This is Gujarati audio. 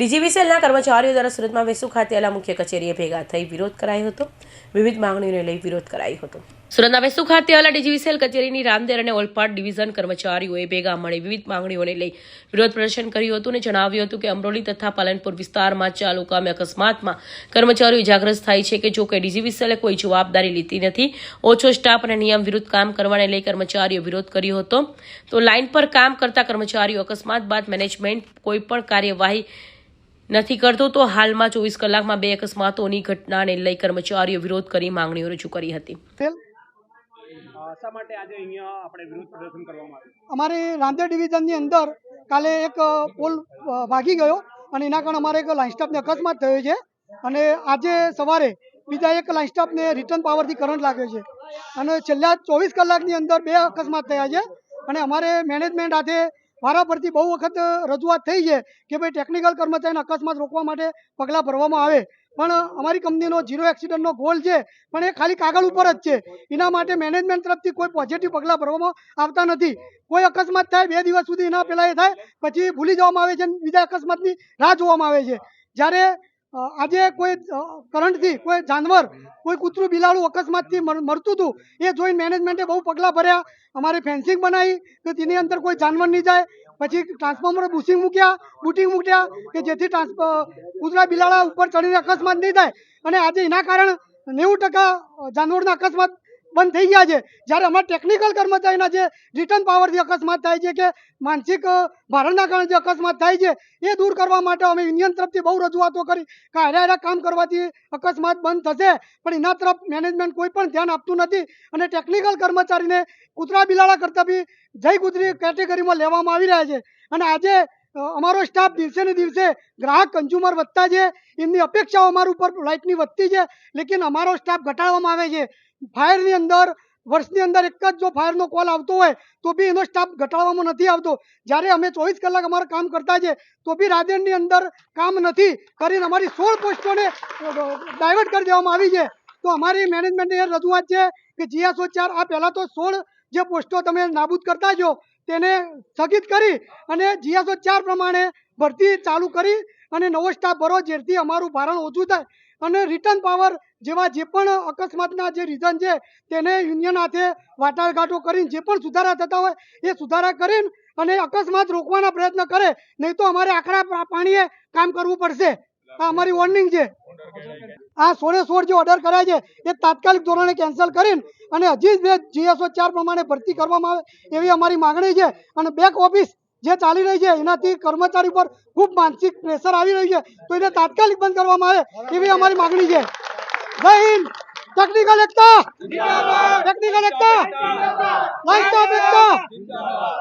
ડીજીવીસીએલના કર્મચારીઓ દ્વારા સુરતમાં વેસુ ખાતે આલા મુખ્ય કચેરીએ ભેગા થઈ વિરોધ કરાયો હતો. વિવિધ માંગણીઓને લઈ વિરોધ કરાયો હતો. સુરતના વેસુ ખાતે આવેલા ડીજીવીસીએલ કચેરીની રામદેર અને ઓલપાડ ડિવિઝન કર્મચારીઓએ ભેગા મળી વિવિધ માંગણીઓને લઈ વિરોધ પ્રદર્શન કર્યું હતું અને જણાવ્યું હતું કે અમરોલી તથા પાલનપુર વિસ્તારમાં ચાલુ કામે અકસ્માતમાં કર્મચારીઓ ઇજાગ્રસ્ત થાય છે કે જો કે ડીજીવીસીએલે કોઈ જવાબદારી લીધી નથી. ઓછો સ્ટાફ અને નિયમ વિરુદ્ધ કામ કરવાને લઈ કર્મચારીઓ વિરોધ કર્યો હતો. તો લાઇન પર કામ કરતા કર્મચારીઓ અકસ્માત બાદ મેનેજમેન્ટ કોઈપણ કાર્યવાહી નથી કરતો તો હાલમાં ચોવીસ કલાકમાં બે અકસ્માતોની ઘટનાને લઈ કર્મચારીઓ વિરોધ કરી માંગણીઓ રજૂ કરી હતી. અમારે રાંદેર શા માટે આજે અહીંયા આપણે વિરોધ પ્રદર્શન કરવામાં આવ્યું? અમારી રામદેવ ડિવિઝનની અંદર કાલે એક પોલ ભાગી ગયો અને એના કારણે અમારે એક લાઇન સ્ટાફને અકસ્માત થયો છે અને આજે સવારે બીજા એક લાઇન સ્ટાફને રિટર્ન પાવરથી કરંટ લાગ્યો છે. અને છેલ્લા ચોવીસ કલાકની અંદર બે અકસ્માત થયા છે અને અમારે મેનેજમેન્ટ હાથે પરથી બહુ વખત રજૂઆત થઈ છે કે ભાઈ ટેકનિકલ કર્મચારીને અકસ્માત રોકવા માટે પગલાં ભરવામાં આવે. પણ અમારી કંપનીનો ઝીરો એક્સિડન્ટનો ગોલ છે, પણ એ ખાલી કાગળ ઉપર જ છે. એના માટે મેનેજમેન્ટ તરફથી કોઈ પોઝિટિવ પગલાં ભરવામાં આવતા નથી. કોઈ અકસ્માત થાય, બે દિવસ સુધી એના પહેલાં એ થાય, પછી ભૂલી જવામાં આવે છે બીજા અકસ્માતની રાહ જોવામાં આવે છે. જ્યારે આજે કોઈ કરંટથી કોઈ જાનવર, કોઈ કૂતરું બિલાડું અકસ્માતથી મર- મરતું હતું, એ જોઈને મેનેજમેન્ટે બહુ પગલાં ભર્યા. અમારે ફેન્સિંગ બનાવી કે તેની અંદર કોઈ જાનવર નહીં જાય. પછી ટ્રાન્સફોર્મર બુશિંગ મૂક્યા બુટિંગ મૂક્યા, કે જેથી કૂતરા બિલાડા ઉપર ચડીને અકસ્માત નહીં થાય. અને આજે એના કારણે નેવું ટકા જાનવરના અકસ્માત બંધ થઈ ગયા છે. જ્યારે અમારા ટેકનિકલ કર્મચારીના જે રિટર્ન પાવરથી અકસ્માત થાય છે કે માનસિક ભારણના કારણે જે અકસ્માત થાય છે, એ દૂર કરવા માટે અમે યુનિયન તરફથી બહુ રજૂઆતો કરી કે હારે હારે કામ કરવાથી અકસ્માત બંધ થશે. પણ એના તરફ મેનેજમેન્ટ કોઈ પણ ધ્યાન આપતું નથી અને ટેકનિકલ કર્મચારીને કૂતરા બિલાડા કરતાં બી જય કૂતરી કેટેગરીમાં લેવામાં આવી રહ્યા છે. અને આજે અમારો સ્ટાફ દિવસે ને દિવસે ગ્રાહક કન્ઝ્યુમર વધતા છે. એમની અપેક્ષાઓ અમારા ઉપર લાઇટની વધતી છે. લેકિન અમારો સ્ટાફ ઘટાડવામાં આવે છે. ફાયરની અંદર, વર્ષની અંદર એક જ જો ફાયરનો કોલ આવતો હોય, તો બી એનો સ્ટાફ ઘટાડવામાં નથી આવતો. જ્યારે અમે ચોવીસ કલાક અમારું કામ કરતા છે, તો બી રાધેરની અંદર કામ નથી. કરીને અમારી સોળ પોસ્ટોને ડાયવર્ટ કરી દેવામાં આવી છે. તો અમારી મેનેજમેન્ટની રજૂઆત છે કે જીએસઓ ચાર, આ પહેલાં તો સોળ જે પોસ્ટો તમે નાબૂદ કરતા છો તેને સ્થગિત કરી અને જીએસઓ ચાર પ્રમાણે ભરતી ચાલુ કરી અને નવો સ્ટાફ ભરો, જેથી અમારું ભારણ ઓછું થાય અને રિટર્ન પાવર જેવા જે પણ અકસ્માતના જે રીઝન છે તેને યુનિયન હાથે વાટાઘાટો કરીને જે પણ સુધારા થતા હોય એ સુધારા કરીને અને અકસ્માત રોકવાના પ્રયત્ન કરે. નહીં તો અમારે આખરા પાણીએ કામ કરવું પડશે. આ અમારી વોર્નિંગ છે. આ સોળે સોળ જે ઓર્ડર કરાય છે, એ તાત્કાલિક ધોરણે કેન્સલ કરીને અને હજી બે જીએસઓ ચાર પ્રમાણે ભરતી કરવામાં આવે એવી અમારી માગણી છે. અને બેક ઓફિસ જે ચાલી રહી છે, એનાથી કર્મચારી પર ખૂબ માનસિક પ્રેશર આવી રહ્યું છે. તો એને તાત્કાલિક બંધ કરવામાં આવે એવી અમારી માગણી છે. જય હિન્દ. ટેકનિકલ એકતા ટેકનિકલ એકતા